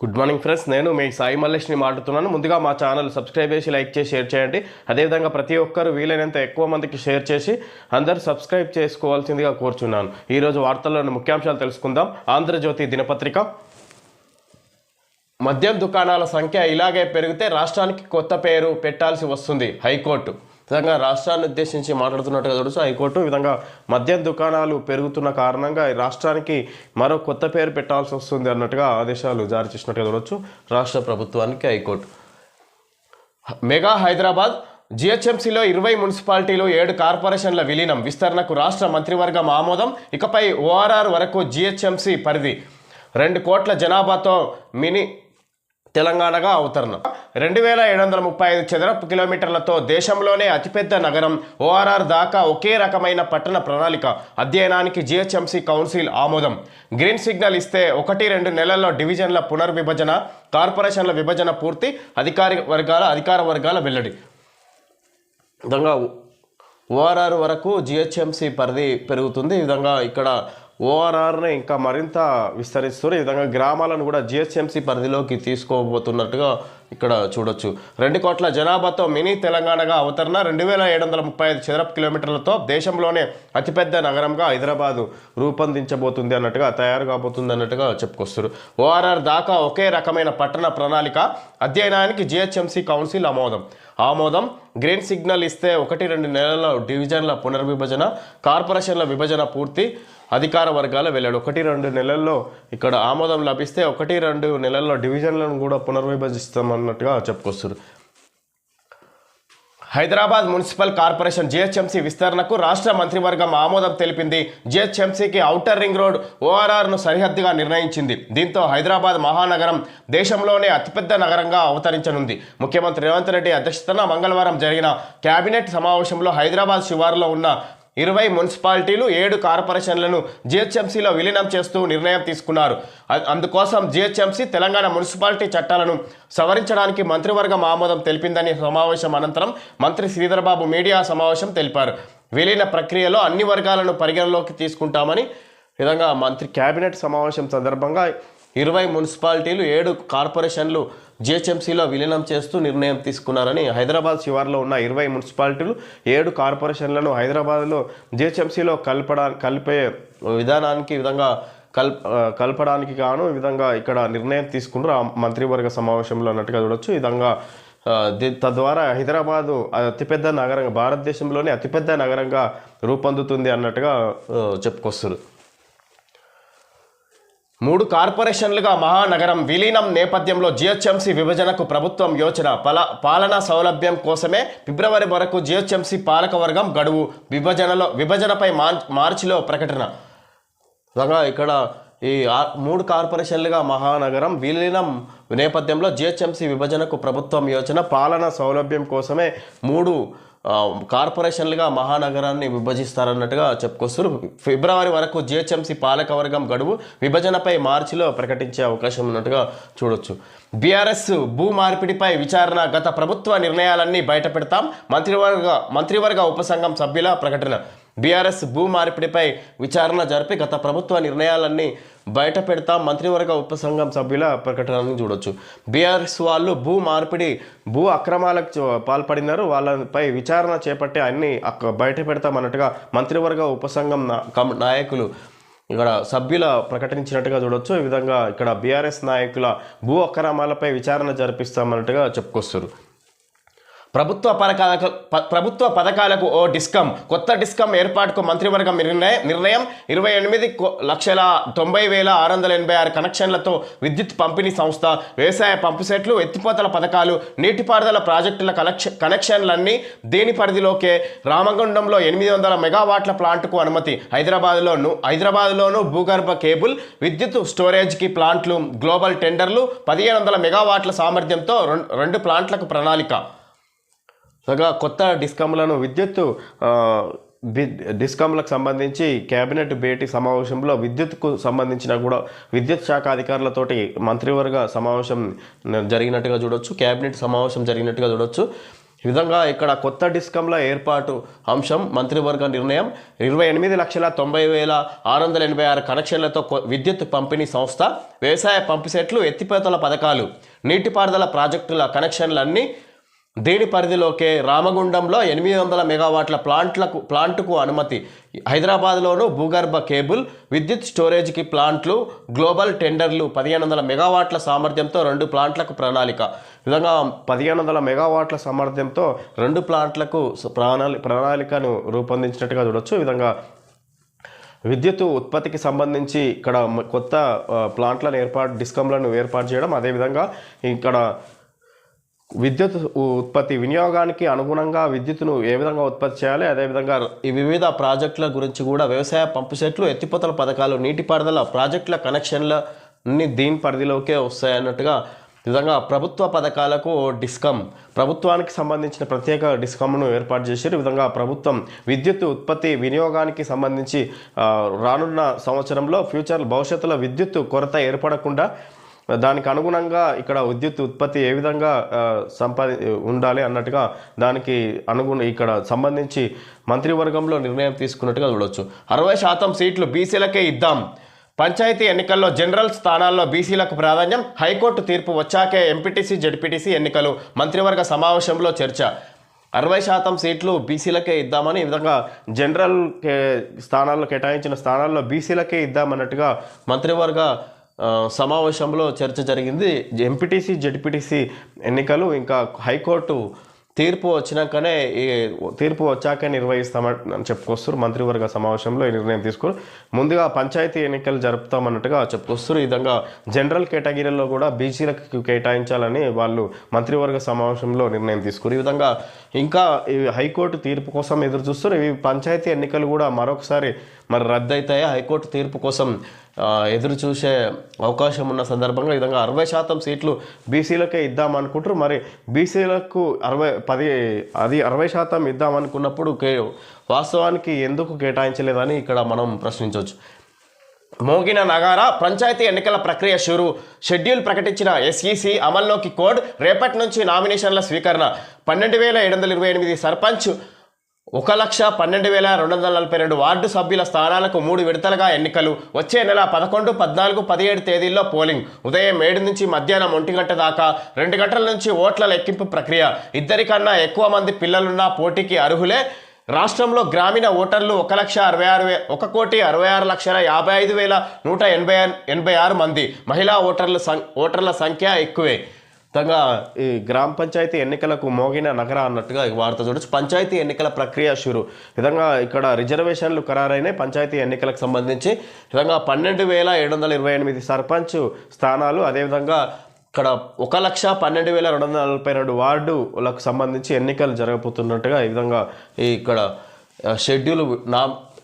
Good morning friends నేను మీ సాయి మల్లేష్ని మాట్లాడుతున్నాను. ముందుగా మా ఛానల్ సబ్స్క్రైబ్ చేసి లైక్ చేసి షేర్ చేయండి. అదేవిధంగా ప్రతి ఒక్కరు వీలైనంత ఎక్కువ మందికి షేర్ చేసి అందరూ సబ్స్క్రైబ్ చేసుకోవాల్సిందిగా కోరుచున్నాను. ఈరోజు వార్తల్లోని ముఖ్యాంశాలు తెలుసుకుందాం. ఆంధ్రజ్యోతి దినపత్రిక. మద్యం దుకాణాల సంఖ్య ఇలాగే పెరిగితే రాష్ట్రానికి కొత్త పేరు పెట్టాల్సి వస్తుంది హైకోర్టు. విధంగా రాష్ట్రాన్ని ఉద్దేశించి మాట్లాడుతున్నట్టుగా చూడొచ్చు హైకోర్టు విధంగా మద్యం దుకాణాలు పెరుగుతున్న కారణంగా ఈ రాష్ట్రానికి మరో కొత్త పేరు పెట్టాల్సి వస్తుంది అన్నట్టుగా ఆదేశాలు జారీ చేసినట్టుగా చూడవచ్చు రాష్ట్ర ప్రభుత్వానికి హైకోర్టు. మెగా హైదరాబాద్ జిహెచ్ఎంసీలో ఇరవై మున్సిపాలిటీలు ఏడు కార్పొరేషన్ల విలీనం. విస్తరణకు రాష్ట్ర మంత్రివర్గం ఆమోదం. ఇకపై ఓఆర్ఆర్ వరకు జిహెచ్ఎంసీ పరిధి. రెండు కోట్ల జనాభాతో మినీ తెలంగాణగా అవతరణ. రెండు వేల ఏడు వందల ముప్పై ఐదు చదరపు కిలోమీటర్లతో దేశంలోనే అతిపెద్ద నగరం ఓఆర్ఆర్ దాకా ఒకే రకమైన పట్టణ ప్రణాళిక అధ్యయనానికి జిహెచ్ఎంసీ కౌన్సిల్ ఆమోదం. గ్రీన్ సిగ్నల్ ఇస్తే ఒకటి రెండు నెలల్లో డివిజన్ల పునర్విభజన కార్పొరేషన్ల విభజన పూర్తి అధికారి వర్గాల అధికార వర్గాల వెల్లడి. విధంగా ఓఆర్ఆర్ వరకు జిహెచ్ఎంసీ పరిధి పెరుగుతుంది. ఈ విధంగా ఇక్కడ ఓఆర్ఆర్ని ఇంకా మరింత విస్తరిస్తూ ఈ విధంగా గ్రామాలను కూడా జిహెచ్ఎంసీ పరిధిలోకి తీసుకోబోతున్నట్టుగా ఇక్కడ చూడొచ్చు. రెండు కోట్ల జనాభాతో మినీ తెలంగాణగా అవతరణ రెండు వేల ఏడు వందల ముప్పై ఐదు చదరపు కిలోమీటర్లతో దేశంలోనే అతిపెద్ద నగరంగా హైదరాబాదు రూపొందించబోతుంది అన్నట్టుగా తయారు కాబోతుంది అన్నట్టుగా చెప్పుకొస్తారు. ఓఆర్ఆర్ దాకా ఒకే రకమైన పట్టణ ప్రణాళిక అధ్యయనానికి జిహెచ్ఎంసీ కౌన్సిల్ ఆమోదం. ఆమోదం గ్రీన్ సిగ్నల్ ఇస్తే ఒకటి రెండు నెలల డివిజన్ల పునర్విభజన కార్పొరేషన్ల విభజన పూర్తి అధికార వర్గాలు వెళ్ళాడు. ఒకటి రెండు నెలల్లో ఇక్కడ ఆమోదం లభిస్తే ఒకటి రెండు నెలల్లో డివిజన్లను కూడా పునర్విభజిస్తామన్నట్టుగా చెప్పుకొస్తారు హైదరాబాద్ మున్సిపల్ కార్పొరేషన్ జిహెచ్ఎంసీ విస్తరణకు రాష్ట్ర మంత్రివర్గం ఆమోదం తెలిపింది. జిహెచ్ఎంసీకి ఔటర్ రింగ్ రోడ్ ఓఆర్ఆర్ను సరిహద్దుగా నిర్ణయించింది. దీంతో హైదరాబాద్ మహానగరం దేశంలోనే అతిపెద్ద నగరంగా అవతరించనుంది. ముఖ్యమంత్రి రేవంత్ రెడ్డి అధ్యక్షతన మంగళవారం జరిగిన కేబినెట్ సమావేశంలో హైదరాబాద్ శివారులో ఉన్న ఇరవై మున్సిపాలిటీలు ఏడు కార్పొరేషన్లను జిహెచ్ఎంసీలో విలీనం చేస్తూ నిర్ణయం తీసుకున్నారు. అందుకోసం జిహెచ్ఎంసీ తెలంగాణ మున్సిపాలిటీ చట్టాలను సవరించడానికి మంత్రివర్గం ఆమోదం తెలిపిందని సమావేశం అనంతరం మంత్రి శ్రీధర్బాబు మీడియా సమావేశం తెలిపారు. విలీన ప్రక్రియలో అన్ని వర్గాలను పరిగణలోకి తీసుకుంటామని విధంగా మంత్రి కేబినెట్ సమావేశం సందర్భంగా ఇరవై మున్సిపాలిటీలు ఏడు కార్పొరేషన్లు జిహెచ్ఎంసీలో విలీనం చేస్తూ నిర్ణయం తీసుకున్నారని హైదరాబాద్ శివార్లో ఉన్న ఇరవై మున్సిపాలిటీలు ఏడు కార్పొరేషన్లను హైదరాబాద్లో జిహెచ్ఎంసీలో కలపడా కలిపే విధానానికి విధంగా కల్ కలపడానికి గాను ఈ విధంగా ఇక్కడ నిర్ణయం తీసుకున్నారు ఆ మంత్రివర్గ సమావేశంలో అన్నట్టుగా చూడొచ్చు. ఈ విధంగా తద్వారా హైదరాబాదు అతిపెద్ద నగరంగా భారతదేశంలోనే అతిపెద్ద నగరంగా రూపొందుతుంది అన్నట్టుగా చెప్పుకొస్తున్నారు చెప్పుకొస్తారు. మూడు కార్పొరేషన్లుగా మహానగరం విలీనం నేపథ్యంలో జిహెచ్ఎంసీ విభజనకు ప్రభుత్వం యోచన. పల పాలనా సౌలభ్యం కోసమే ఫిబ్రవరి వరకు జిహెచ్ఎంసీ పాలకవర్గం గడువు. విభజనలో విభజనపై మార్ మార్చిలో ప్రకటన. ఇక్కడ ఈ మూడు కార్పొరేషన్లుగా మహానగరం విలీనం నేపథ్యంలో జిహెచ్ఎంసీ విభజనకు ప్రభుత్వం యోచన. పాలన సౌలభ్యం కోసమే మూడు కార్పొరేషన్లుగా మహానగరాన్ని విభజిస్తారన్నట్టుగా చెప్పుకొస్తారు ఫిబ్రవరి వరకు జిహెచ్ఎంసీ పాలకవర్గం గడువు విభజనపై మార్చిలో ప్రకటించే అవకాశం ఉన్నట్టుగా చూడొచ్చు. బీఆర్ఎస్ భూ మార్పిడిపై విచారణ గత ప్రభుత్వ నిర్ణయాలన్నీ బయటపెడతాం. మంత్రివర్గ మంత్రివర్గ ఉపసంఘం సభ్యుల ప్రకటన. బీఆర్ఎస్ భూ మార్పిడిపై విచారణ జరిపి గత ప్రభుత్వ నిర్ణయాలన్నీ బయట పెడతా మంత్రివర్గ ఉపసంఘం సభ్యుల ప్రకటనని చూడొచ్చు. బీఆర్ఎస్ వాళ్ళు భూ మార్పిడి భూ అక్రమాలకు పాల్పడినారు. వాళ్ళపై విచారణ చేపట్టి అన్ని అక్క- బయట పెడతామన్నట్టుగా మంత్రివర్గ ఉపసంఘం నా- నాయకులు ఇక్కడ సభ్యుల ప్రకటించినట్టుగా చూడొచ్చు. ఈ విధంగా ఇక్కడ బీఆర్ఎస్ నాయకుల భూ అక్రమాలపై విచారణ జరిపిస్తామన్నట్టుగా చెప్పుకొస్తారు. ప్రభుత్వ పథకాలకు ప- ప్రభుత్వ పథకాలకు ఓ డిస్కమ్ కొత్త డిస్కమ్ ఏర్పాటుకు మంత్రివర్గం నిర్ణయం నిర్ణయం ఇరవై ఎనిమిది కో- లక్షల తొంభై వేల ఆరు వందల ఎనభై ఆరు కనెక్షన్లతో విద్యుత్ పంపిణీ సంస్థ వ్యవసాయ పంపు సెట్లు ఎత్తిపోతల పథకాలు నీటిపారుదల ప్రాజెక్టుల కనెక్షన్ కనెక్షన్లన్నీ దీని పరిధిలోకే రామగుండంలో ఎనిమిది వందల మెగావాట్ల ప్లాంట్కు అనుమతి. హైదరాబాద్లోను హైదరాబాద్లోను భూగర్భ కేబుల్ విద్యుత్ స్టోరేజ్కి ప్లాంట్లు గ్లోబల్ టెండర్లు పదిహేను వందల మెగావాట్ల సామర్థ్యంతో రెండు ప్లాంట్లకు ప్రణాళిక. సగా కొత్త డిస్కమ్లను విద్యుత్ ఆ, డిస్కమ్లకు సంబంధించి కేబినెట్ భేటీ సమావేశంలో విద్యుత్కు సంబంధించిన కూడా విద్యుత్ శాఖ అధికారులతోటి మంత్రివర్గ సమావేశం జరిగినట్టుగా చూడొచ్చు కేబినెట్ సమావేశం జరిగినట్టుగా చూడొచ్చు. ఈ విధంగా ఇక్కడ కొత్త డిస్కంల ఏర్పాటు అంశం మంత్రివర్గ నిర్ణయం. ఇరవై ఎనిమిది లక్షల తొంభై వేల ఆరు వందల ఎనభై ఆరు కనెక్షన్లతో విద్యుత్ పంపిణీ సంస్థ వ్యవసాయ పంపు సెట్లు ఎత్తిపోతల పథకాలు నీటిపారుదల ప్రాజెక్టుల కనెక్షన్లన్నీ దీని పరిధిలోకే రామగుండంలో ఎనిమిది వందల మెగావాట్ల ప్లాంట్లకు ప్లాంట్కు అనుమతి. హైదరాబాద్లోనూ భూగర్భ కేబుల్ విద్యుత్ స్టోరేజ్కి ప్లాంట్లు గ్లోబల్ టెండర్లు పదిహేను వందల మెగావాట్ల సామర్థ్యంతో రెండు ప్లాంట్లకు ప్రణాళిక. విధంగా పదిహేను వందల మెగావాట్ల సామర్థ్యంతో రెండు ప్లాంట్లకు ప్రణాళి ప్రణాళికను రూపొందించినట్టుగా చూడొచ్చు. విధంగా విద్యుత్ ఉత్పత్తికి సంబంధించి ఇక్కడ కొత్త ప్లాంట్లను ఏర్పాటు డిస్కంలను ఏర్పాటు చేయడం అదేవిధంగా ఇక్కడ విద్యుత్ ఉత్పత్తి వినియోగానికి అనుగుణంగా విద్యుత్తును ఏ విధంగా ఉత్పత్తి చేయాలి అదేవిధంగా ఈ వివిధ ప్రాజెక్టుల గురించి కూడా వ్యవసాయ పంపు సెట్లు ఎత్తిపోతల పథకాలు నీటిపారుదల ప్రాజెక్టుల కనెక్షన్ల అన్ని దీని పరిధిలోకే వస్తాయన్నట్టుగా విధంగా ప్రభుత్వ పథకాలకు డిస్కమ్ ప్రభుత్వానికి సంబంధించిన ప్రత్యేక డిస్కమ్ను ఏర్పాటు చేశారు. విధంగా ప్రభుత్వం విద్యుత్ ఉత్పత్తి వినియోగానికి సంబంధించి రానున్న సంవత్సరంలో ఫ్యూచర్ భవిష్యత్తులో విద్యుత్ కొరత ఏర్పడకుండా దానికి అనుగుణంగా ఇక్కడ విద్యుత్ ఉత్పత్తి ఏ విధంగా సంపాది ఉండాలి అన్నట్టుగా దానికి అనుగుణ ఇక్కడ సంబంధించి మంత్రివర్గంలో నిర్ణయం తీసుకున్నట్టుగా చూడవచ్చు అరవై శాతం సీట్లు బీసీలకే ఇద్దాం. పంచాయతీ ఎన్నికల్లో జనరల్ స్థానాల్లో బీసీలకు ప్రాధాన్యం హైకోర్టు తీర్పు వచ్చాకే ఎంపీటీసీ జడ్పీటీసీ ఎన్నికలు మంత్రివర్గ సమావేశంలో చర్చ. అరవై శాతం సీట్లు బీసీలకే ఇద్దామని ఈ విధంగా జనరల్ స్థానాల్లో కేటాయించిన స్థానాల్లో బీసీలకే ఇద్దామన్నట్టుగా మంత్రివర్గ సమావేశంలో చర్చ జరిగింది. ఎంపీటీసీ జడ్పీటీసీ ఎన్నికలు ఇంకా హైకోర్టు తీర్పు వచ్చినాకనే ఈ తీర్పు వచ్చాక నిర్వహిస్తామని చెప్పుకొస్తారు మంత్రివర్గ సమావేశంలో ఈ నిర్ణయం తీసుకుని ముందుగా పంచాయతీ ఎన్నికలు జరుపుతామన్నట్టుగా చెప్పుకొస్తారు ఈ విధంగా జనరల్ కేటగిరీలో కూడా బీసీలకు కేటాయించాలని వాళ్ళు మంత్రివర్గ సమావేశంలో నిర్ణయం తీసుకున్నారు ఈ విధంగా ఇంకా ఈ హైకోర్టు తీర్పు కోసం ఎదురు చూస్తారు ఇవి పంచాయతీ ఎన్నికలు కూడా మరొకసారి మరి రద్దు అవుతాయా హైకోర్టు తీర్పు కోసం ఎదురు చూసే అవకాశం ఉన్న సందర్భంగా ఈ విధంగా అరవై శాతం సీట్లు బీసీలకే ఇద్దామనుకుంటారు. మరి బీసీలకు అరవై పది అది అరవై శాతం ఇద్దామనుకున్నప్పుడు కే వాస్తవానికి ఎందుకు కేటాయించలేదని ఇక్కడ మనం ప్రశ్నించవచ్చు. మోగిన నగార పంచాయతీ ఎన్నికల ప్రక్రియ షురు షెడ్యూల్ ప్రకటించిన ఎస్ఈసి అమల్లోకి కోడ్ రేపటి నుంచి నామినేషన్ల స్వీకరణ. పన్నెండు వేల ఏడు వందల ఇరవై ఎనిమిది సర్పంచ్ ఒక లక్ష పన్నెండు వేల రెండు వందల నలభై రెండు వార్డు సభ్యుల స్థానాలకు మూడు విడతలుగా ఎన్నికలు. వచ్చే నెల పదకొండు పద్నాలుగు పదిహేడు తేదీల్లో పోలింగ్. ఉదయం ఏడు నుంచి మధ్యాహ్నం ఒంటి గంట దాకా రెండు గంటల నుంచి ఓట్ల లెక్కింపు ప్రక్రియ. ఇద్దరికన్నా ఎక్కువ మంది పిల్లలున్న పోటీకి అర్హులే. రాష్ట్రంలో గ్రామీణ ఓటర్లు ఒక లక్ష అరవై ఆరు వే ఒక కోటి అరవై ఆరు లక్షల యాభై ఐదు వేల నూట ఎనభై ఎనభై ఆరు మంది. మహిళా ఓటర్ల సం ఓటర్ల సంఖ్య ఎక్కువే. విధంగా ఈ గ్రామ పంచాయతీ ఎన్నికలకు మోగిన నగర అన్నట్టుగా వార్త చూడొచ్చు. పంచాయతీ ఎన్నికల ప్రక్రియ షురు. విధంగా ఇక్కడ రిజర్వేషన్లు ఖరారైనాయి. పంచాయతీ ఎన్నికలకు సంబంధించి విధంగా పన్నెండు వేల ఏడు వందల ఇరవై ఎనిమిది సర్పంచ్ స్థానాలు అదేవిధంగా ఇక్కడ ఒక లక్ష పన్నెండు వేల రెండు వందల నలభై రెండు వార్డులకు సంబంధించి ఎన్నికలు జరగబోతున్నట్టుగా ఈ విధంగా ఈ ఇక్కడ షెడ్యూల్ నా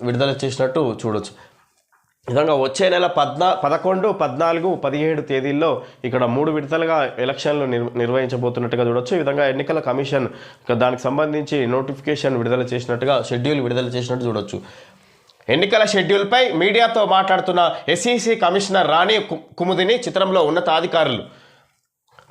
విడుదల చేసినట్టు చూడొచ్చు. విధంగా వచ్చే నెల పద్నా పదకొండు పద్నాలుగు పదిహేడు తేదీల్లో ఇక్కడ మూడు విడతలుగా ఎలక్షన్లు నిర్ నిర్వహించబోతున్నట్టుగా చూడొచ్చు. ఈ విధంగా ఎన్నికల కమిషన్ దానికి సంబంధించి నోటిఫికేషన్ విడుదల చేసినట్టుగా షెడ్యూల్ విడుదల చేసినట్టు చూడొచ్చు. ఎన్నికల షెడ్యూల్పై మీడియాతో మాట్లాడుతున్న ఎస్ఈసి కమిషనర్ రాణి కు- కుముదిని చిత్రంలో ఉన్నతాధికారులు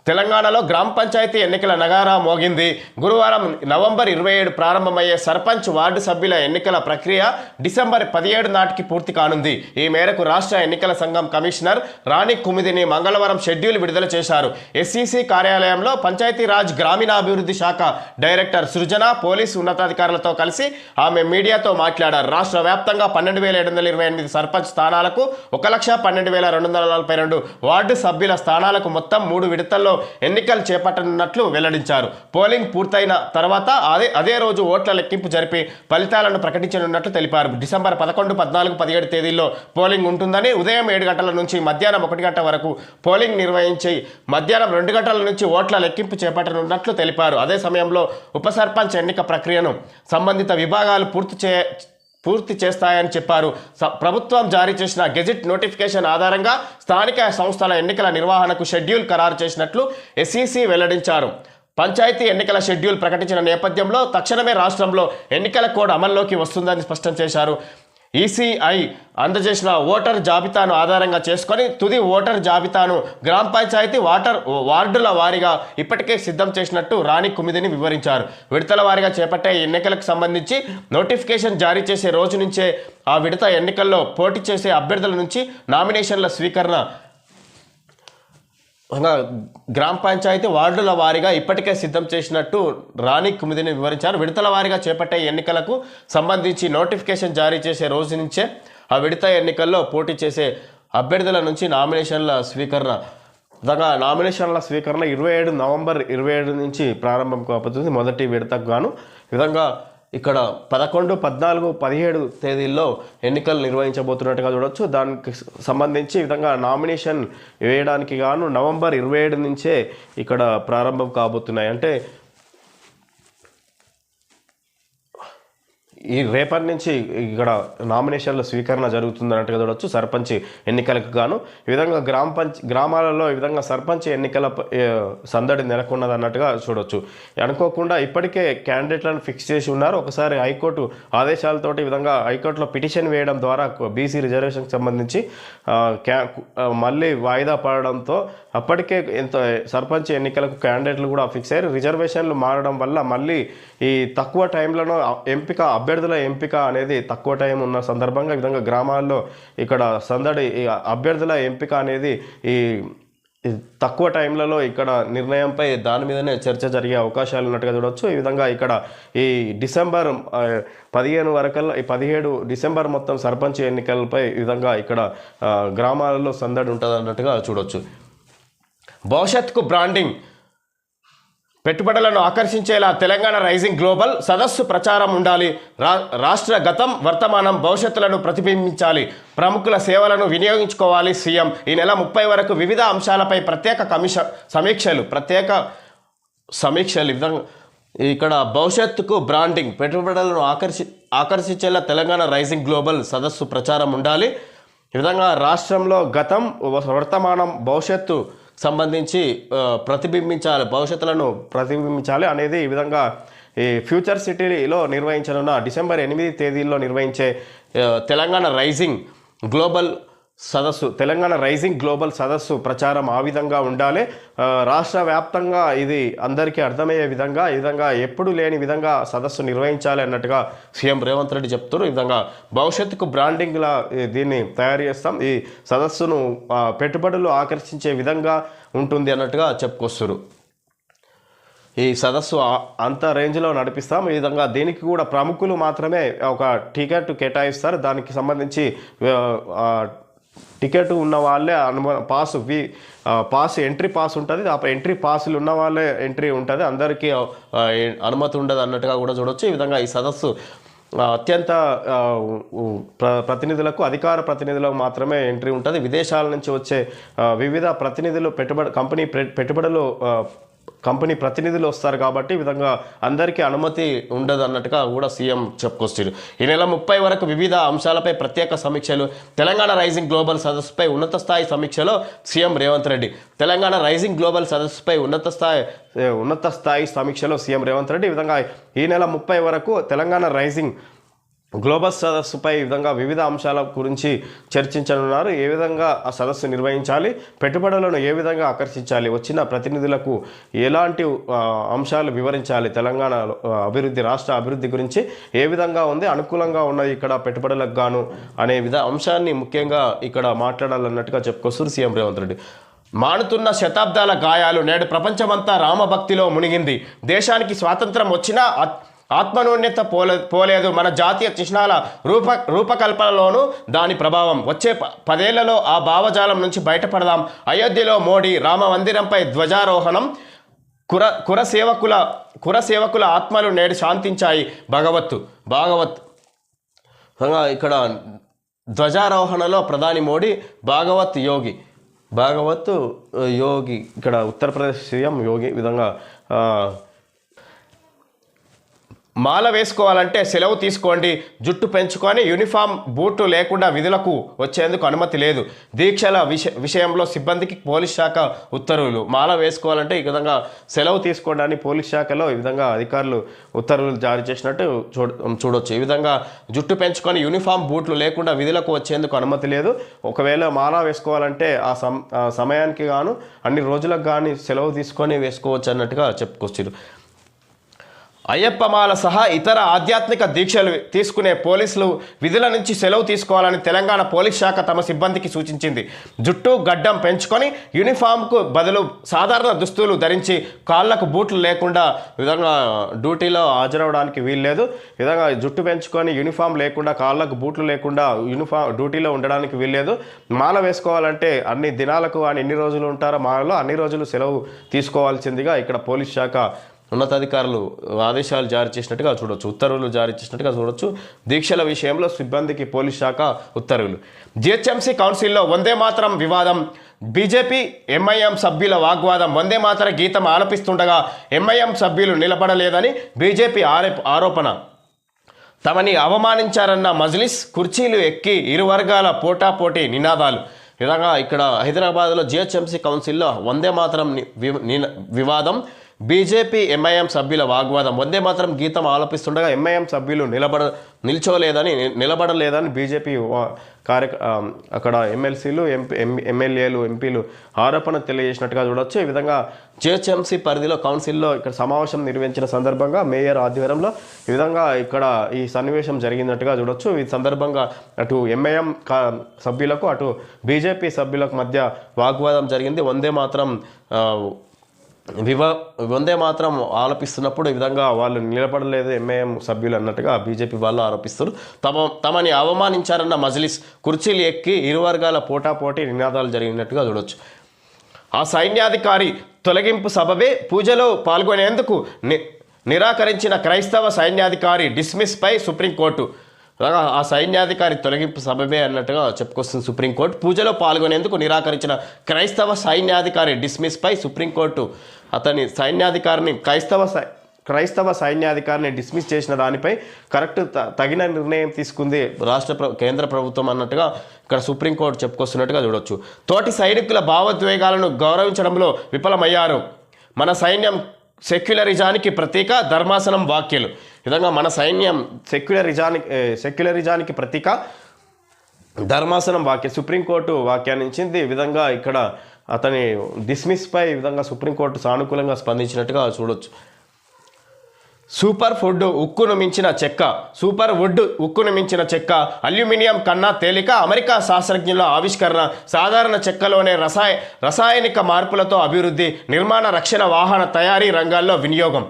తెలంగాణలో గ్రామ పంచాయతీ ఎన్నికల నగారా మోగింది. గురువారం నవంబర్ ఇరవై ఏడు ప్రారంభమయ్యే సర్పంచ్ వార్డు సభ్యుల ఎన్నికల ప్రక్రియ డిసెంబర్ పదిహేడు నాటికి పూర్తి కానుంది. ఈ మేరకు రాష్ట్ర ఎన్నికల సంఘం కమిషనర్ రాణి కుమిదిని మంగళవారం షెడ్యూల్ విడుదల చేశారు. ఎస్సీసీ కార్యాలయంలో పంచాయతీరాజ్ గ్రామీణాభివృద్ధి శాఖ డైరెక్టర్ సృజన పోలీసు ఉన్నతాధికారులతో కలిసి ఆమె మీడియాతో మాట్లాడారు. రాష్ట్ర వ్యాప్తంగా పన్నెండు వేల ఏడు వందల ఇరవై ఎనిమిది సర్పంచ్ స్థానాలకు ఒక లక్ష పన్నెండు వేల రెండు వందల నలభై రెండు వార్డు సభ్యుల స్థానాలకు మొత్తం మూడు విడతల్లో ఎన్నికలు చేపట్టనున్నట్లు వెల్లడించారు. పోలింగ్ పూర్తయిన తర్వాత అదే అదే రోజు ఓట్ల లెక్కింపు జరిపి ఫలితాలను ప్రకటించనున్నట్లు తెలిపారు. డిసెంబర్ పదకొండు పద్నాలుగు పదిహేడు తేదీల్లో పోలింగ్ ఉంటుందని ఉదయం ఏడు గంటల నుంచి మధ్యాహ్నం ఒకటి గంట వరకు పోలింగ్ నిర్వహించి మధ్యాహ్నం రెండు గంటల నుంచి ఓట్ల లెక్కింపు చేపట్టనున్నట్లు తెలిపారు. అదే సమయంలో ఉప సర్పంచ్ ఎన్నిక ప్రక్రియను సంబంధిత విభాగాలు పూర్తి చే పూర్తి చేస్తాయని చెప్పారు. ప్రభుత్వం జారీ చేసిన గెజిట్ నోటిఫికేషన్ ఆధారంగా స్థానిక సంస్థల ఎన్నికల నిర్వహణకు షెడ్యూల్ ఖరారు చేసినట్లు ఎస్ఈసి వెల్లడించారు. పంచాయతీ ఎన్నికల షెడ్యూల్ ప్రకటించిన నేపథ్యంలో తక్షణమే రాష్ట్రంలో ఎన్నికల కోడ్ అమల్లోకి వస్తుందని స్పష్టం చేశారు. ఈసీఐ అందజేసిన ఓటర్ జాబితాను ఆధారంగా చేసుకొని తుది ఓటర్ జాబితాను గ్రామ పంచాయతీ వాటర్ వార్డుల వారీగా ఇప్పటికే సిద్ధం చేసినట్టు రాణి కుమిదిని వివరించారు. విడతల వారీగా చేపట్టే ఎన్నికలకు సంబంధించి నోటిఫికేషన్ జారీ చేసే రోజు నుంచే ఆ విడత ఎన్నికల్లో పోటీ చేసే అభ్యర్థుల నుంచి నామినేషన్ల స్వీకరణ గ్రామ పంచాయతీ వార్డుల వారీగా ఇప్పటికే సిద్ధం చేసినట్టు రాణి కుమిదిని వివరించారు. విడతల వారీగా చేపట్టే ఎన్నికలకు సంబంధించి నోటిఫికేషన్ జారీ చేసే రోజు నుంచే ఆ విడత ఎన్నికల్లో పోటీ చేసే అభ్యర్థుల నుంచి నామినేషన్ల స్వీకరణ. విధంగా నామినేషన్ల స్వీకరణ ఇరవై ఏడు నవంబర్ ఇరవై ఏడు నుంచి ప్రారంభం కాబోతుంది. మొదటి విడతకు గాను. విధంగా ఇక్కడ పదకొండు పద్నాలుగు పదిహేడు తేదీల్లో ఎన్నికలు నిర్వహించబోతున్నట్టుగా చూడొచ్చు. దానికి సంబంధించి ఈ విధంగా నామినేషన్ వేయడానికి గాను నవంబర్ ఇరవై ఏడు నుంచే ఇక్కడ ప్రారంభం కాబోతున్నాయి. అంటే ఈ రేపటి నుంచి ఇక్కడ నామినేషన్ల స్వీకరణ జరుగుతుంది అన్నట్టుగా చూడొచ్చు. సర్పంచ్ ఎన్నికలకు గాను. ఈ విధంగా గ్రామ పంచ్ గ్రామాలలో ఈ విధంగా సర్పంచ్ ఎన్నికల సందడి నెలకొన్నది అన్నట్టుగా చూడొచ్చు. అనుకోకుండా ఇప్పటికే క్యాండిడేట్లను ఫిక్స్ చేసి ఉన్నారు. ఒకసారి హైకోర్టు ఆదేశాలతోటి ఈ విధంగా హైకోర్టులో పిటిషన్ వేయడం ద్వారా బీసీ రిజర్వేషన్కి సంబంధించి క్యా మళ్ళీ వాయిదా పడడంతో అప్పటికే ఎంత సర్పంచ్ ఎన్నికలకు క్యాండిడేట్లు కూడా ఫిక్స్ అయ్యారు. రిజర్వేషన్లు మారడం వల్ల మళ్ళీ ఈ తక్కువ టైంలోనో ఎంపిక అభ్యర్థుల ఎంపిక అనేది తక్కువ టైం ఉన్న సందర్భంగా ఈ విధంగా గ్రామాల్లో ఇక్కడ సందడి అభ్యర్థుల ఎంపిక అనేది ఈ తక్కువ టైంలలో ఇక్కడ నిర్ణయంపై దాని మీదనే చర్చ జరిగే అవకాశాలు ఉన్నట్టుగా చూడవచ్చు ఈ విధంగా ఇక్కడ ఈ డిసెంబర్ పదిహేను వరకల్లా ఈ పదిహేడు డిసెంబర్ మొత్తం సర్పంచ్ ఎన్నికలపై ఈ విధంగా ఇక్కడ గ్రామాలలో సందడి ఉంటుంది అన్నట్టుగా చూడవచ్చు భవిష్యత్తుకు బ్రాండింగ్ పెట్టుబడులను ఆకర్షించేలా తెలంగాణ రైజింగ్ గ్లోబల్ సదస్సు ప్రచారం ఉండాలి. రా రాష్ట్ర గతం వర్తమానం భవిష్యత్తులను ప్రతిబింబించాలి. ప్రముఖుల సేవలను వినియోగించుకోవాలి సీఎం. ఈ నెల ముప్పై వరకు వివిధ అంశాలపై ప్రత్యేక కమిషన్ సమీక్షలు ప్రత్యేక సమీక్షలు ఈ విధంగా ఇక్కడ భవిష్యత్తుకు బ్రాండింగ్ పెట్టుబడులను ఆకర్షి ఆకర్షించేలా తెలంగాణ రైజింగ్ గ్లోబల్ సదస్సు ప్రచారం ఉండాలి. ఈ విధంగా రాష్ట్రంలో గతం వర్తమానం భవిష్యత్తు సంబంధించి ప్రతిబింబించాలి భవిష్యత్తులను ప్రతిబింబించాలి అనేది ఈ విధంగా ఈ ఫ్యూచర్ సిటీలో నిర్వహించనున్న డిసెంబర్ ఎనిమిది తేదీల్లో నిర్వహించే తెలంగాణ రైజింగ్ గ్లోబల్ సదస్సు తెలంగాణ రైజింగ్ గ్లోబల్ సదస్సు ప్రచారం ఆ విధంగా ఉండాలి. రాష్ట్ర వ్యాప్తంగా ఇది అందరికీ అర్థమయ్యే విధంగా ఈ విధంగా ఎప్పుడు లేని విధంగా సదస్సు నిర్వహించాలి అన్నట్టుగా సీఎం రేవంత్ రెడ్డి చెప్తున్నారు. ఈ విధంగా భవిష్యత్తుకు బ్రాండింగ్లా దీన్ని తయారు చేస్తాం. ఈ సదస్సును పెట్టుబడులు ఆకర్షించే విధంగా ఉంటుంది అన్నట్టుగా చెప్పుకొస్తున్నారు. ఈ సదస్సు అంత రేంజ్లో నడిపిస్తాం. ఈ విధంగా దీనికి కూడా ప్రముఖులు మాత్రమే ఒక టికెట్ కేటాయిస్తారు. దానికి సంబంధించి టికెట్ ఉన్న వాళ్ళే అనుమ pass V pass entry pass ఉంటుంది. ఆ ఎంట్రీ పాసులు ఉన్న వాళ్ళే ఎంట్రీ ఉంటుంది. అందరికీ అనుమతి ఉండదు అన్నట్టుగా కూడా చూడొచ్చు. ఈ విధంగా ఈ సదస్సు అత్యంత ప్ర- ప్రతినిధులకు అధికార ప్రతినిధులకు మాత్రమే ఎంట్రీ ఉంటుంది. విదేశాల నుంచి వచ్చే వివిధ ప్రతినిధులు పెట్టుబడి కంపెనీ పె- పెట్టుబడులు కంపెనీ ప్రతినిధులు వస్తారు కాబట్టి ఈ విధంగా అందరికీ అనుమతి ఉండదు అన్నట్టుగా కూడా సీఎం చెప్పుకొస్తారు ఈ నెల ముప్పై వరకు వివిధ అంశాలపై ప్రత్యేక సమీక్షలు తెలంగాణ రైజింగ్ గ్లోబల్ సదస్సుపై ఉన్నత స్థాయి సమీక్షలో CM Revanth Reddy Telangana rising global సదస్సుపై ఉన్నత స్థాయి ఉన్నత స్థాయి సమీక్షలో సీఎం రేవంత్ రెడ్డి. ఈ విధంగా ఈ నెల ముప్పై వరకు తెలంగాణ రైజింగ్ గ్లోబల్ సదస్సుపై ఈ విధంగా వివిధ అంశాల గురించి చర్చించనున్నారు. ఏ విధంగా ఆ సదస్సు నిర్వహించాలి? పెట్టుబడులను ఏ విధంగా ఆకర్షించాలి? వచ్చిన ప్రతినిధులకు ఎలాంటి అంశాలు వివరించాలి? తెలంగాణ అభివృద్ధి రాష్ట్ర అభివృద్ధి గురించి ఏ విధంగా ఉంది? అనుకూలంగా ఉన్నది ఇక్కడ పెట్టుబడులకు గాను అనే విధ అంశాన్ని ముఖ్యంగా ఇక్కడ మాట్లాడాలన్నట్టుగా చెప్పుకొస్తారు సీఎం రేవంత్ రెడ్డి. మానుతున్న శతాబ్దాల గాయాలు నేడు ప్రపంచమంతా రామభక్తిలో మునిగింది. దేశానికి స్వాతంత్రం వచ్చినా ఆత్మనూన్యత పోలే పోలేదు. మన జాతీయ చిహ్నాల రూప రూపకల్పనలోనూ దాని ప్రభావం. వచ్చే ప- పదేళ్ళలో ఆ భావజాలం నుంచి బయటపడదాం. అయోధ్యలో మోడీ రామ మందిరంపై ధ్వజారోహణం కుర కురసేవకుల కురసేవకుల ఆత్మలు నేడు శాంతించాయి. భగవత్తు భాగవత్ ఇక్కడ ధ్వజారోహణలో ప్రధాని మోడీ భాగవత్ యోగి. భాగవత్ యోగి ఇక్కడ ఉత్తరప్రదేశ్ సీఎం యోగి విధంగా మాల వేసుకోవాలంటే సెలవు తీసుకోండి జుట్టు పెంచుకొని యూనిఫామ్ బూట్లు లేకుండా విధులకు వచ్చేందుకు అనుమతి లేదు. దీక్షల విష విషయంలో సిబ్బందికి పోలీస్ శాఖ ఉత్తర్వులు. మాల వేసుకోవాలంటే ఈ విధంగా సెలవు తీసుకోండి అని పోలీస్ శాఖలో ఈ విధంగా అధికారులు ఉత్తర్వులు జారీ చేసినట్టు చూడ చూడొచ్చు. ఈ విధంగా జుట్టు పెంచుకొని యూనిఫామ్ బూట్లు లేకుండా విధులకు వచ్చేందుకు అనుమతి లేదు. ఒకవేళ మాల వేసుకోవాలంటే ఆ ఆ సమయానికి గాను అన్ని రోజులకు కానీ సెలవు తీసుకొని వేసుకోవచ్చు అన్నట్టుగా చెప్పుకొచ్చారు అయ్యప్ప మాల సహా ఇతర ఆధ్యాత్మిక దీక్షలు తీసుకునే పోలీసులు విధుల నుంచి సెలవు తీసుకోవాలని తెలంగాణ పోలీస్ శాఖ తమ సిబ్బందికి సూచించింది. జుట్టు గడ్డం పెంచుకొని యూనిఫామ్కు బదులు సాధారణ దుస్తులు ధరించి కాళ్ళకు బూట్లు లేకుండా విధంగా డ్యూటీలో హాజరవడానికి వీల్లేదు. విధంగా జుట్టు పెంచుకొని యూనిఫామ్ లేకుండా కాళ్ళకు బూట్లు లేకుండా యూనిఫామ్ డ్యూటీలో ఉండడానికి వీల్లేదు. మాల వేసుకోవాలంటే అన్ని దినాలకు అని ఎన్ని రోజులు ఉంటారో మాలలో అన్ని రోజులు సెలవు తీసుకోవాల్సిందిగా ఇక్కడ పోలీస్ శాఖ ఉన్నతాధికారులు ఆదేశాలు జారీ చేసినట్టుగా చూడొచ్చు ఉత్తర్వులు జారీ చేసినట్టుగా చూడొచ్చు. దీక్షల విషయంలో సిబ్బందికి పోలీస్ శాఖ ఉత్తర్వులు. జిహెచ్ఎంసీ కౌన్సిల్లో వందే మాత్రం వివాదం. బీజేపీ ఎంఐఎం సభ్యుల వాగ్వాదం వందే మాతర గీతం ఆలపిస్తుండగా ఎంఐఎం సభ్యులు నిలబడలేదని బీజేపీ ఆరో ఆరోపణ. తమని అవమానించారన్న మజ్లిస్ కుర్చీలు ఎక్కి ఇరు వర్గాల పోటాపోటీ నినాదాలు. ఈ విధంగా ఇక్కడ హైదరాబాద్లో జిహెచ్ఎంసీ కౌన్సిల్లో వందే మాత్రం నిన- వివాదం. బీజేపీ ఎంఐఎం సభ్యుల వాగ్వాదం. వందే మాత్రం గీతం ఆలపిస్తుండగా ఎంఐఎం సభ్యులు నిలబడ నిల్చోలేదని నిలబడలేదని బీజేపీ కార్య అక్కడ ఎమ్మెల్సీలు ఎంపీ ఎం- ఎమ్మెల్యేలు ఎంపీలు ఆరోపణ తెలియజేసినట్టుగా చూడొచ్చు. ఈ విధంగా జిహెచ్ఎంసీ పరిధిలో కౌన్సిల్లో ఇక్కడ సమావేశం నిర్వహించిన సందర్భంగా మేయర్ ఆధ్వర్యంలో ఈ విధంగా ఇక్కడ ఈ సన్నివేశం జరిగినట్టుగా చూడొచ్చు. ఈ సందర్భంగా అటు ఎంఐఎం సభ్యులకు అటు బీజేపీ సభ్యులకు మధ్య వాగ్వాదం జరిగింది. వందే మాత్రం వివ వందే మాత్రం ఆలపిస్తున్నప్పుడు ఈ విధంగా వాళ్ళు నిలబడలేదు ఎంఐఎం సభ్యులు అన్నట్టుగా బీజేపీ వాళ్ళు ఆరోపిస్తారు తమ తమని అవమానించారన్న మజ్లిస్ కుర్చీలు ఎక్కి ఇరు వర్గాల పోటాపోటీ నినాదాలు జరిగినట్టుగా చూడొచ్చు. ఆ సైన్యాధికారి తొలగింపు సభవే పూజలో పాల్గొనేందుకు ని నిరాకరించిన క్రైస్తవ సైన్యాధికారి డిస్మిస్పై సుప్రీంకోర్టు అలాగా ఆ సైన్యాధికారి తొలగింపు సబబే అన్నట్టుగా చెప్పుకొస్తుంది సుప్రీంకోర్టు. పూజలో పాల్గొనేందుకు నిరాకరించిన క్రైస్తవ సైన్యాధికారి డిస్మిస్పై సుప్రీంకోర్టు అతని సైన్యాధికారిని క్రైస్తవ సై క్రైస్తవ సైన్యాధికారిని డిస్మిస్ చేసిన దానిపై కరెక్ట్ త- తగిన నిర్ణయం తీసుకుంది రాష్ట్ర కేంద్ర ప్రభుత్వం అన్నట్టుగా ఇక్కడ సుప్రీంకోర్టు చెప్పుకొస్తున్నట్టుగా చూడొచ్చు. తోటి సైనికుల భావోద్వేగాలను గౌరవించడంలో విఫలమయ్యారు. మన సైన్యం సెక్యులరిజానికి ప్రతీక ధర్మాసనం వాక్యలు. విధంగా మన సైన్యం సెక్యులరిజానికి సెక్యులరిజానికి ప్రతీక ధర్మాసనం వాక్య సుప్రీంకోర్టు వ్యాఖ్యానించింది ఈ విధంగా ఇక్కడ అతని డిస్మిస్పై ఈ విధంగా సుప్రీంకోర్టు సానుకూలంగా స్పందించినట్టుగా చూడొచ్చు. సూపర్ ఫుడ్ ఉక్కును మించిన చెక్క సూపర్ వుడ్ ఉక్కును మించిన చెక్క అల్యూమినియం కన్నా తేలిక అమెరికా శాస్త్రజ్ఞుల ఆవిష్కరణ సాధారణ చెక్కలోనే రసాయ రసాయనిక మార్పులతో అభివృద్ధి నిర్మాణ రక్షణ వాహన తయారీ రంగాల్లో వినియోగం.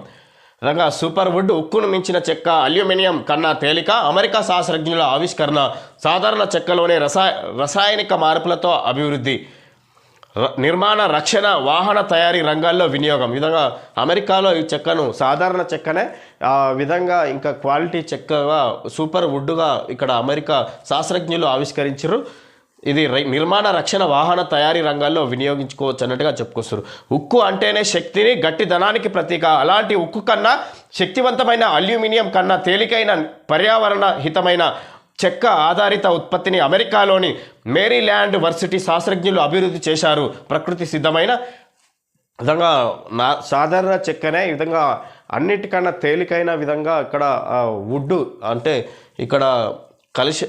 రంగా సూపర్ వుడ్ ఉక్కును మించిన చెక్క అల్యూమినియం కన్నా తేలిక అమెరికా శాస్త్రజ్ఞుల ఆవిష్కరణ సాధారణ చెక్కలోనే రసాయ రసాయనిక మార్పులతో అభివృద్ధి. ర- నిర్మాణ రక్షణ వాహన తయారీ రంగాల్లో వినియోగం. విధంగా అమెరికాలో ఈ చెక్కను సాధారణ చెక్కనే ఆ విధంగా ఇంకా క్వాలిటీ చెక్కగా సూపర్ వుడ్గా ఇక్కడ అమెరికా శాస్త్రజ్ఞులు ఆవిష్కరించారు ఇది నిర్మాణ రక్షణ వాహన తయారీ రంగాల్లో వినియోగించుకోవచ్చు అన్నట్టుగా చెప్పుకొస్తారు ఉక్కు అంటేనే శక్తిని గట్టిదనానికి ప్రతీక. అలాంటి ఉక్కు కన్నా శక్తివంతమైన అల్యూమినియం కన్నా తేలికైన పర్యావరణ హితమైన చెక్క ఆధారిత ఉత్పత్తిని అమెరికాలోని మేరీల్యాండ్ వర్సిటీ శాస్త్రజ్ఞులు అభివృద్ధి చేశారు. ప్రకృతి సిద్ధమైన విధంగా నా సాధారణ చెక్కనే ఈ విధంగా అన్నిటికన్నా తేలికైన విధంగా ఇక్కడ వుడ్ అంటే ఇక్కడ కలిసి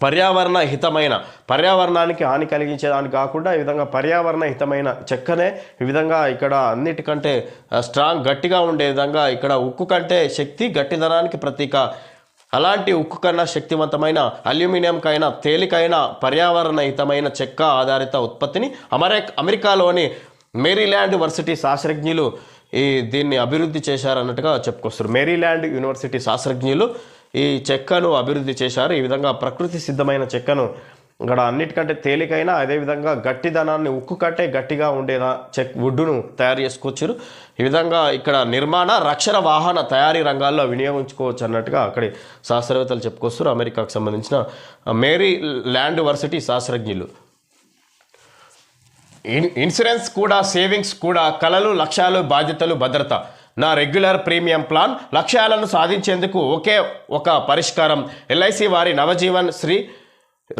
పర్యావరణ హితమైన పర్యావరణానికి హాని కలిగించేదాన్ని కాకుండా ఈ విధంగా పర్యావరణ హితమైన చెక్కనే ఈ విధంగా ఇక్కడ అన్నిటికంటే స్ట్రాంగ్ గట్టిగా ఉండే విధంగా ఇక్కడ ఉక్కు కంటే శక్తి గట్టిదనానికి ప్రతీక. అలాంటి ఉక్కు కన్నా శక్తివంతమైన అల్యూమినియంకైనా తేలికైన పర్యావరణ హితమైన చెక్క ఆధారిత ఉత్పత్తిని అమెరి అమెరికాలోని మేరీల్యాండ్ వర్సిటీ శాస్త్రజ్ఞులు ఈ దీన్ని అభివృద్ధి చేశారన్నట్టుగా చెప్పుకొస్తారు మేరీల్యాండ్ యూనివర్సిటీ శాస్త్రజ్ఞులు ఈ చెక్కను అభివృద్ధి చేశారు. ఈ విధంగా ప్రకృతి సిద్ధమైన చెక్కను ఇక్కడ అన్నిటికంటే తేలికైన అదేవిధంగా గట్టిదనాన్ని ఉక్కు కట్టే గట్టిగా ఉండేదా చెక్ వుడ్డును తయారు చేసుకొచ్చారు ఈ విధంగా ఇక్కడ నిర్మాణ రక్షణ వాహన తయారీ రంగాల్లో వినియోగించుకోవచ్చు అన్నట్టుగా అక్కడి శాస్త్రవేత్తలు చెప్పుకొస్తారు అమెరికాకు సంబంధించిన మేరీ ల్యాండ్ వర్సిటీ శాస్త్రజ్ఞులు. ఇన్ ఇన్సూరెన్స్ కూడా సేవింగ్స్ కూడా కళలు లక్ష్యాలు బాధ్యతలు భద్రత నా రెగ్యులర్ ప్రీమియం ప్లాన్ లక్ష్యాలను సాధించేందుకు ఒకే ఒక పరిష్కారం. ఎల్ఐసి వారి నవజీవన్ శ్రీ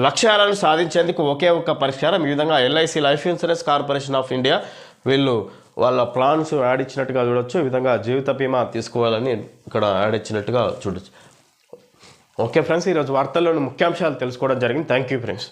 లక్ష్యాలను సాధించేందుకు ఒకే ఒక పరిష్కారం. ఈ విధంగా LIC life insurance corporation of India వీళ్ళు వాళ్ళ ప్లాన్స్ యాడ్ ఇచ్చినట్టుగా చూడొచ్చు. ఈ విధంగా జీవిత బీమా తీసుకోవాలని ఇక్కడ యాడ్ ఇచ్చినట్టుగా చూడొచ్చు. ఓకే ఫ్రెండ్స్ ఈరోజు వార్తల్లోని ముఖ్యాంశాలు తెలుసుకోవడం జరిగింది. Thank you friends.